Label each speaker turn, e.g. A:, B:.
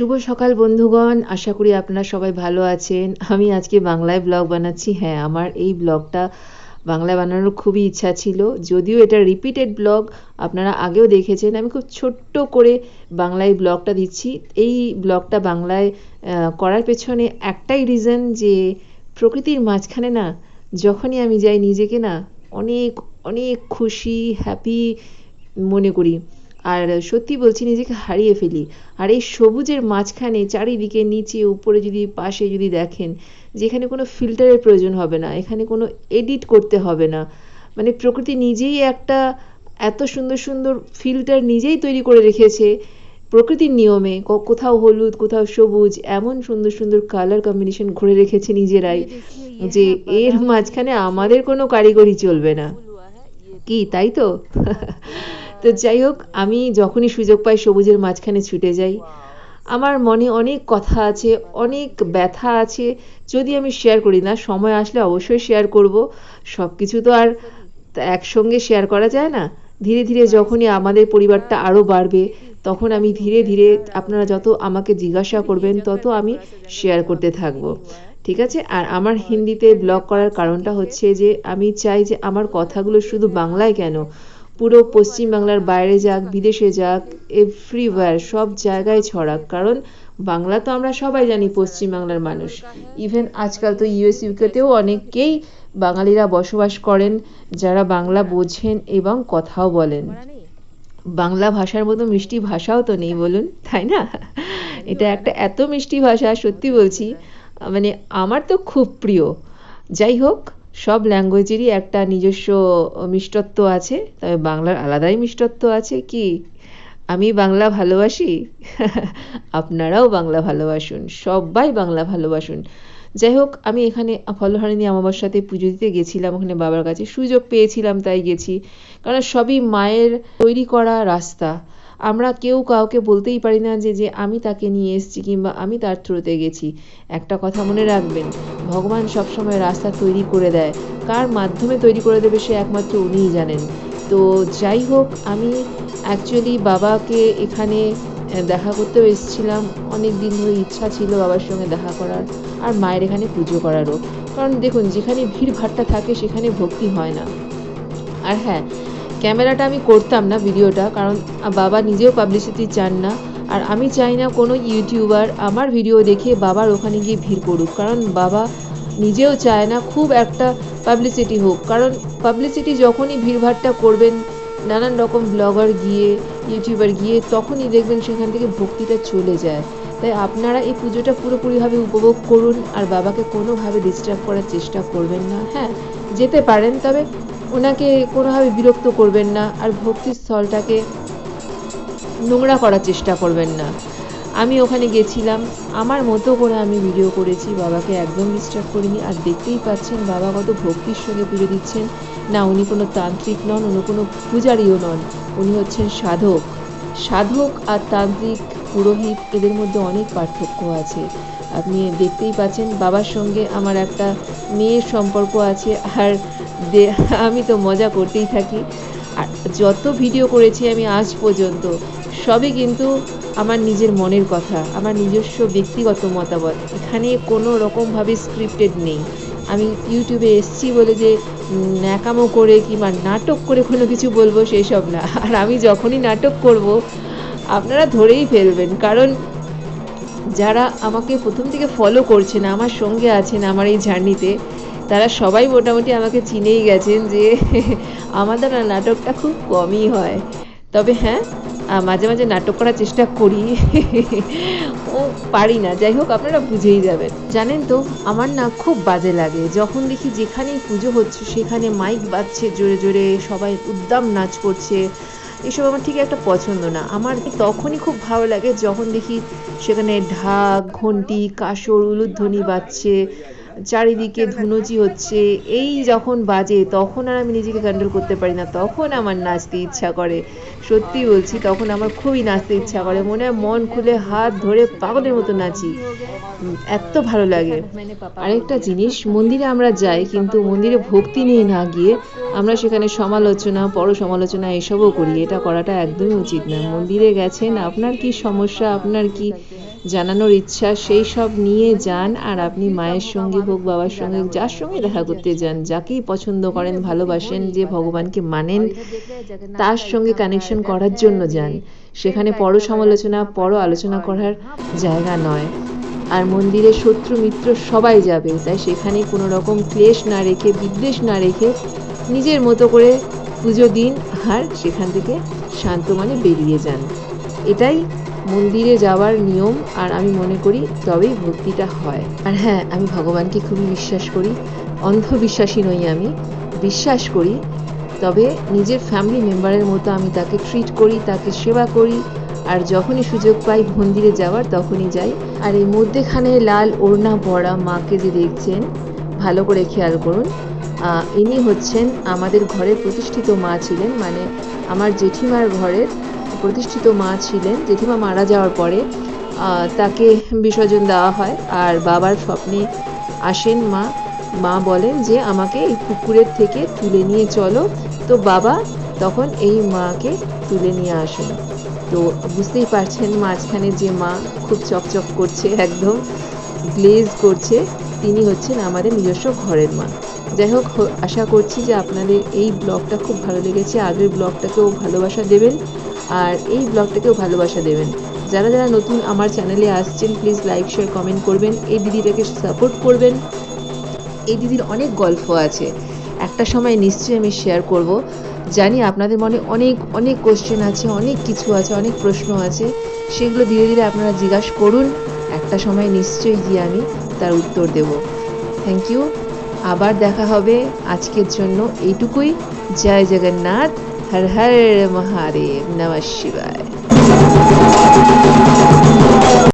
A: শুভ সকাল, বন্ধুগণ। আশা করি আপনারা সবাই ভালো আছেন। আমি আজকে বাংলায় ব্লগ বানাচ্ছি। হ্যাঁ আমার এই ব্লগটা বাংলায় বানানোর খুবই ইচ্ছা ছিল। যদিও এটা রিপিটেড ব্লগ আপনারা আগেও দেখেছেন। আমি খুব ছোট্ট করে বাংলায় ব্লগটা দিচ্ছি। এই ব্লগটা বাংলায় করার পেছনে একটাই রিজন যে প্রকৃতির মাঝখানে না, যখনই আমি যাই নিজেকে না, অনেক অনেক খুশি হ্যাপি মনে করি। আর সত্যি বলছি নিজেকে হারিয়ে ফেলি। আর এই সবুজের মাঝখানে চারিদিকে নিচে উপরে যদি পাশে যদি দেখেন যেখানে কোনো ফিল্টারের প্রয়োজন হবে না এখানে কোনো এডিট করতে হবে না। মানে প্রকৃতি নিজেই একটা এত সুন্দর সুন্দর ফিল্টার নিজেই তৈরি করে রেখেছে। প্রকৃতির নিয়মে কোথাও হলুদ কোথাও সবুজ এমন সুন্দর সুন্দর কালার কম্বিনেশন ঘুরে রেখেছে নিজেরাই যে এর মাঝখানে আমাদের কোনো কারিগরি চলবে না। কি তাই তো? তো যাই হোক আমি যখনই সুযোগ পাই সবুজের মাঝখানে ছুটে যাই। আমার মনে অনেক কথা আছে অনেক ব্যথা আছে যদি আমি শেয়ার করি না সময় আসলে অবশ্যই শেয়ার করব। সব কিছু তো আর একসঙ্গে শেয়ার করা যায় না। ধীরে ধীরে যখনই আমাদের পরিবারটা আরও বাড়বে তখন আমি ধীরে ধীরে আপনারা যত আমাকে জিজ্ঞাসা করবেন তত আমি শেয়ার করতে থাকব। ঠিক আছে? আর আমার হিন্দিতে ব্লগ করার কারণটা হচ্ছে যে আমি চাই যে আমার কথাগুলো শুধু বাংলায় কেন? পুরো পশ্চিম বাংলার বাইরে যাক, বিদেশে যাক এভরিওয়্যার সব জায়গায় ছড়াক। কারণ বাংলা তো আমরা সবাই জানি পশ্চিম বাংলার মানুষ। ইভেন আজকাল তো ইউএস ইউকেতেও অনেকেই বাঙালিরা বসবাস করেন, যারা বাংলা বোঝেন এবং কথাও বলেন। বাংলা ভাষার মতো মিষ্টি ভাষাও তো নেই বলুন, তাই না? এটা একটা এত মিষ্টি ভাষা, সত্যি বলছি। মানে আমার তো খুব প্রিয়। যাই হোক সব ল্যাঙ্গুয়েজেরই একটা নিজস্ব মিষ্টত্ব আছে। তবে বাংলার আলাদাই মিষ্টত্ব আছে কি? আমি বাংলা ভালোবাসি? আপনারাও বাংলা ভালোবাসুন, সবাই বাংলা ভালোবাসুন। যাই হোক আমি এখানে ফলহারিণী অমাবস্যাতে পুজো দিতে গেছিলাম, ওখানে বাবার কাছে সুযোগ পেয়েছিলাম, তাই গেছি। কারণ সবই মায়ের তৈরি করা রাস্তা। আমরা কেউ কাউকে বলতেই পারি না যে যে আমি তাকে নিয়ে এসেছি কিংবা আমি তার থ্রুতে গেছি। একটা কথা মনে রাখবেন, ভগবান সবসময় রাস্তা তৈরি করে দেয়। কার মাধ্যমে তৈরি করে দেবে সে একমাত্র উনিই জানেন। তো যাই হোক আমি অ্যাকচুয়ালি বাবাকে এখানে দেখা করতেও এসেছিলাম। অনেক দিন ধরে ইচ্ছা ছিল বাবার সঙ্গে দেখা করার। আর মায়ের এখানে পুজো করারও। কারণ দেখুন, যেখানে ভিড় ভাট্টা থাকে, সেখানে ভক্তি হয় না। আর হ্যাঁ ক্যামেরাটা আমি করতাম না ভিডিওটা, কারণ বাবা নিজেও পাবলিসিটি চান না। আর আমি চাই না কোনো ইউটিউবার আমার ভিডিও দেখে বাবার ওখানে গিয়ে ভিড় করুক। কারণ বাবা নিজেও চায় না খুব একটা পাবলিসিটি হোক। কারণ পাবলিসিটি যখনই ভিড়ভাট্টা করবেন, নানান রকম ব্লগার গিয়ে, ইউটিউবার গিয়ে, তখনই দেখবেন সেখান থেকে ভক্তিটা চলে যায়। তাই আপনারা এই পুজোটা পুরোপুরিভাবে উপভোগ করুন আর বাবাকে কোনোভাবে ডিস্টার্ব করার চেষ্টা করবেন না হ্যাঁ? যেতে পারেন, তবে ওনাকে কোনোভাবে বিরক্ত করবেন না আর ভক্তির স্থলটাকে নোংরা করার চেষ্টা করবেন না। আমি ওখানে গেছিলাম, আমার মতো করে আমি ভিডিও করেছি, বাবাকে একদম ডিস্টার্ব করিনি। আর দেখতেই পাচ্ছেন, বাবা কত ভক্তির সঙ্গে পুজো দিচ্ছেন। না, উনি কোনো তান্ত্রিক নন, উনি কোনো পূজারীও নন, উনি হচ্ছেন সাধক। সাধক আর তান্ত্রিক পুরোহিত এদের মধ্যে অনেক পার্থক্য আছে। আপনি দেখতেই পাচ্ছেন বাবার সঙ্গে আমার একটা মেয়ের সম্পর্ক আছে আর আমি তো মজা করতেই থাকি। আর যত ভিডিও করেছি আমি আজ পর্যন্ত, সবই কিন্তু আমার নিজের মনের কথা, আমার নিজস্ব ব্যক্তিগত মতামত। এখানে কোনো রকমভাবে স্ক্রিপ্টেড নেই। আমি ইউটিউবে এসছি বলে যে ন্যাকামো করে কিংবা নাটক করে কোনো কিছু বলব সেই সব না। আর আমি যখনই নাটক করব আপনারা ধরেই ফেলবেন, কারণ যারা আমাকে প্রথম থেকে ফলো করছেন আমার সঙ্গে আছেন, আমার এই জার্নিতে তারা সবাই মোটামুটি আমাকে চিনেই গেছেন যে আমাদের না নাটকটা খুব কমই হয়। তবে হ্যাঁ মাঝে মাঝে নাটক করার চেষ্টা করি। ও, পারি না, যাই হোক, আপনারা বুঝেই যাবেন। জানেন তো, আমার না খুব বাজে লাগে। যখন দেখি যেখানেই পুজো হচ্ছে, সেখানে মাইক বাজছে, জোরে জোরে সবাই উদ্দাম নাচ করছে এসব আমার ঠিক একটা পছন্দ না। আমার তখনই খুব ভালো লাগে যখন দেখি সেখানে ঢাক, ঘন্টি, কাসর, উলুধ্বনি বাজছে। চারিদিকে ধুনুচি হচ্ছে। এই যখন বাজে তখন আর আমি নিজেকে কন্ট্রোল করতে পারি না। তখন আমার নাচতে ইচ্ছা করে। সত্যি বলছি তখন আমার খুবই নাচতে ইচ্ছা করে। মনে হয় মন খুলে হাত ধরে পাগলের মতো নাচি। এত ভালো লাগে। আরেকটা জিনিস মন্দিরে আমরা যাই কিন্তু মন্দিরে ভক্তি নিয়ে না গিয়ে আমরা সেখানে সমালোচনা পর সমালোচনা এসবও করি। এটা করাটা একদমই উচিত না মন্দিরে গেছেন আপনার কি সমস্যা আপনার কি জানানোর ইচ্ছা সেই সব নিয়ে যান আর আপনি মায়ের সঙ্গে হোক, বাবার সঙ্গে যার সঙ্গে দেখা করতে যান, যাকেই পছন্দ করেন, ভালোবাসেন, যে ভগবানকে মানেন, তার সঙ্গে কানেকশন করার জন্য যান। সেখানে পর সমালোচনা, পর আলোচনা করার জায়গা নয়। আর মন্দিরে শত্রু, মিত্র সবাই যাবে, তাই সেখানে কোনো রকম ক্লেশ না রেখে, বিদ্বেষ না রেখে নিজের মতো করে পুজো দিন আর সেখান থেকে শান্ত মনে বেরিয়ে যান। এটাই মন্দিরে যাওয়ার নিয়ম আর আমি মনে করি তবেই ভক্তিটা হয়। আর হ্যাঁ আমি ভগবানকে খুবই বিশ্বাস করি, অন্ধবিশ্বাসী নই আমি। বিশ্বাস করি, তবে নিজের ফ্যামিলি মেম্বারের মতো আমি তাকে ট্রিট করি, তাকে সেবা করি, আর যখনই সুযোগ পাই মন্দিরে যাওয়ার তখনই যাই। আর এই মধ্যেখানে লাল ওড়না পরা মাকে যে দেখছেন, ভালো করে খেয়াল করুন ইনি হচ্ছেন আমাদের ঘরের প্রতিষ্ঠিত মা ছিলেন মানে আমার জেঠিমার ঘরের প্রতিষ্ঠিত মা ছিলেন। জেঠিমা মারা যাওয়ার পরে তাকে বিসর্জন দেওয়া হয়। আর বাবার স্বপ্নে আসেন মা। মা বলেন যে, আমাকে এই পুকুরের থেকে তুলে নিয়ে চলো। তো বাবা তখন এই মাকে তুলে নিয়ে আসেন। তো বুঝতেই পারছেন মাঝখানে যে মা খুব চকচক করছে, একদম গ্লেজ করছে, তিনি হচ্ছেন আমাদের নিজস্ব ঘরের মা। যাই হোক, আশা করছি যে আপনাদের এই ব্লগটা খুব ভালো লেগেছে। আগের ব্লগটাকেও ভালোবাসা দেবেন। আর এই ব্লগটাকেও ভালোবাসা দেবেন। যারা যারা নতুন আমার চ্যানেলে আসছেন প্লিজ লাইক শেয়ার কমেন্ট করবেন। এই দিদিটাকে সাপোর্ট করবেন। এই দিদির অনেক গল্প আছে। একটা সময় নিশ্চয়ই আমি শেয়ার করব। জানি আপনাদের মনে অনেক অনেক কোশ্চেন আছে, অনেক কিছু আছে, অনেক প্রশ্ন আছে। সেগুলো ধীরে ধীরে আপনারা জিজ্ঞাসা করুন। একটা সময় নিশ্চয়ই গিয়ে আমি তার উত্তর দেব। থ্যাংক ইউ আবার দেখা হবে আজকের জন্য। এইটুকুই। জয় জগন্নাথ। हर हर महादेव नमः शिवाय।